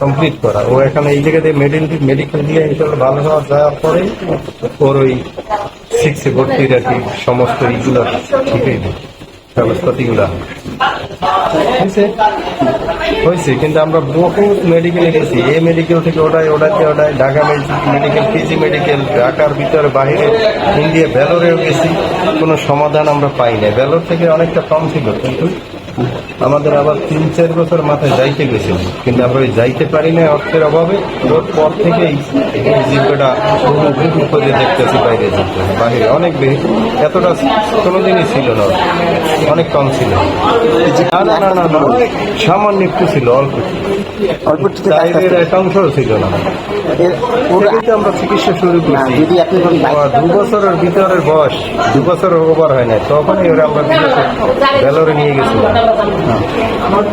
Complete করা। ও এখানে এই জায়গাতে মেডিকেল মেডিকেল দিয়ে ইনশাল্লাহ ভালো হওয়ার যাওয়ার পরে ওর ওই সিক্সে ভর্তির আর কি সমস্ত ইগুলো ঠিক হয়ে ব্যবস্থাতিগুলো হয়েছে? হয়েছে, কিন্তু আমরা বহু মেডিকেলে গেছি। এ মেডিকেল থেকে ওটাই ওটাতে ওটাই ঢাকা মেডিকেল পিজি মেডিকেল ঢাকার ভিতরে বাইরে ইন্ডিয়া ভ্যালোরেও গেছি। কোনো সমাধান আমরা পাই না ভ্যালোর থেকে অনেকটা কম ছিল, কিন্তু আমাদের আবার তিন চার বছর মাথায় যাইতে গেছিল কিন্তু আমরা ওই যাইতে পারি না অর্থের অভাবে। ওর পর থেকেই এই জিব্বাটা করে দেখতেছি বাইরে যেতে। বাইরে অনেক বেশি। এতটা কোনোদিনই ছিল না। অনেক কম ছিল। না না না না না। সামান্য একটু ছিল অল্প অল্প কাজ চাইলের ছিল। না। ওটাতে আমরা চিকিৎসা শুরু করছি। দু বছরের ভিতরের বয়স। দু বছর ওভার হয় না তখনই ওরা আমরা ভেলোরে নিয়ে গেছিলাম।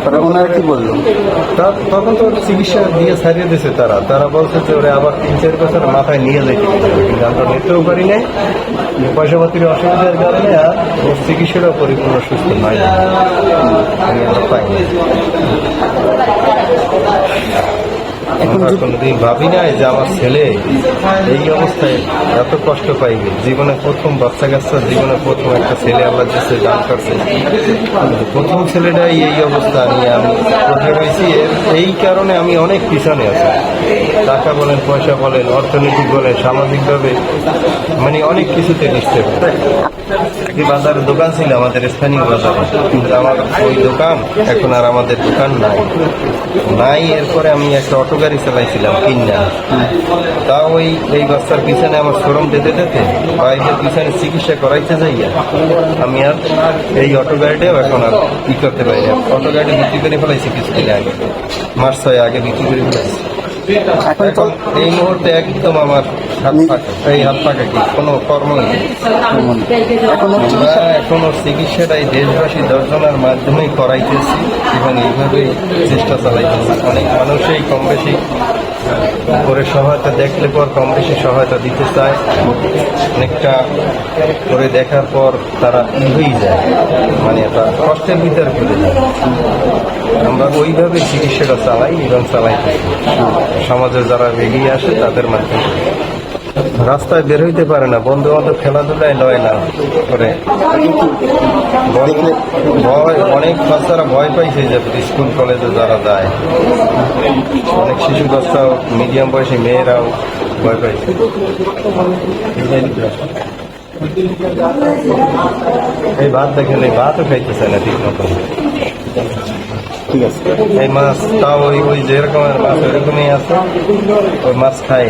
ওরা ওনারা কি বলল তখন তো চিকিৎসা দিয়ে ছাড়িয়ে দিছে তারা তারা বলছে যে ওরা আবার তিন, চার বছর মাথায় নিয়ে যেতে। কিন্তু আমরা নিতেও পারি নাই পয়সা পাতির অসুবিধার কারণে আর ওর চিকিৎসাটাও পরিপূর্ণ সুস্থ নয় আমি আমরা। এখন আমরা কোনোদিন ভাবি নাই যে আমার ছেলে এই অবস্থায় এত কষ্ট পাইবে জীবনে প্রথম বাচ্চা কাচ্চা জীবনে প্রথম একটা ছেলে আল্লাহ দিচ্ছে দান করছে। প্রথম ছেলেটাই এই অবস্থা নিয়ে আমি উঠে রয়েছি? এই কারণে আমি অনেক পিছনে আছি। টাকা বলেন পয়সা বলেন অর্থনৈতিক বলেন সামাজিকভাবে মানে অনেক কিছুতে নিচ্ছে একটি বাজারে দোকান ছিল, আমাদের স্থানীয় বাজারে। কিন্তু আমার ওই দোকান এখন আর আমাদের দোকান নাই। নাই, এরপরে আমি একটা অটো গাড়ি চালাইছিলাম কিনা তা ওই, এই বাচ্চার পিছনে আমার শ্রম দিতে দিতে বাইরের পিছনে চিকিৎসা করাইতে যাইয়া আমি আর এই অটো গাড়িটাও এখন আর ই করতে পারি না। অটো গাড়ি বিক্রি করে ফেলাইছি কিছুদিন আগে। মাস ছয় আগে বিক্রি করে ফেলাইছি। এখন তো এই মুহূর্তে একদম আমার হাত এই হাত ফাঁকা কি কোনো কর্মই নেই। আমরা এখনও চিকিৎসাটাই দেশবাসী দর্শনার মাধ্যমেই করাইতেছি এবং এইভাবেই চেষ্টা চালাইতেছি। অনেক মানুষই কম বেশি করে সহায়তা দেখলে পর কম বেশি সহায়তা দিতে চায়। অনেকটা করে দেখার পর তারা হয়ে যায়। মানে একটা কষ্টের ভিতরে যায়। আমরা ওইভাবে চিকিৎসাটা চালাই এবং চালাইতেছি। সমাজে যারা এগিয়ে আসে, তাদের মাধ্যমে। রাস্তায় বের হইতে পারে না। বন্ধু বান্ধব খেলাধুলায় লয় না করে। ভয়- অনেক বাচ্চারা ভয় পাইছে যে স্কুল, কলেজে যারা যায়। অনেক শিশু বাচ্চাও মিডিয়াম বয়সী মেয়েরাও ভয় পাইছে। এই ভাত দেখেন, এই ভাতও খাইতেছে না ঠিক মতো ঠিক আছে। এই মাছ তাও ওই ওই যেরকম মাছ ওইরকমই আছে। ওই মাছ খাই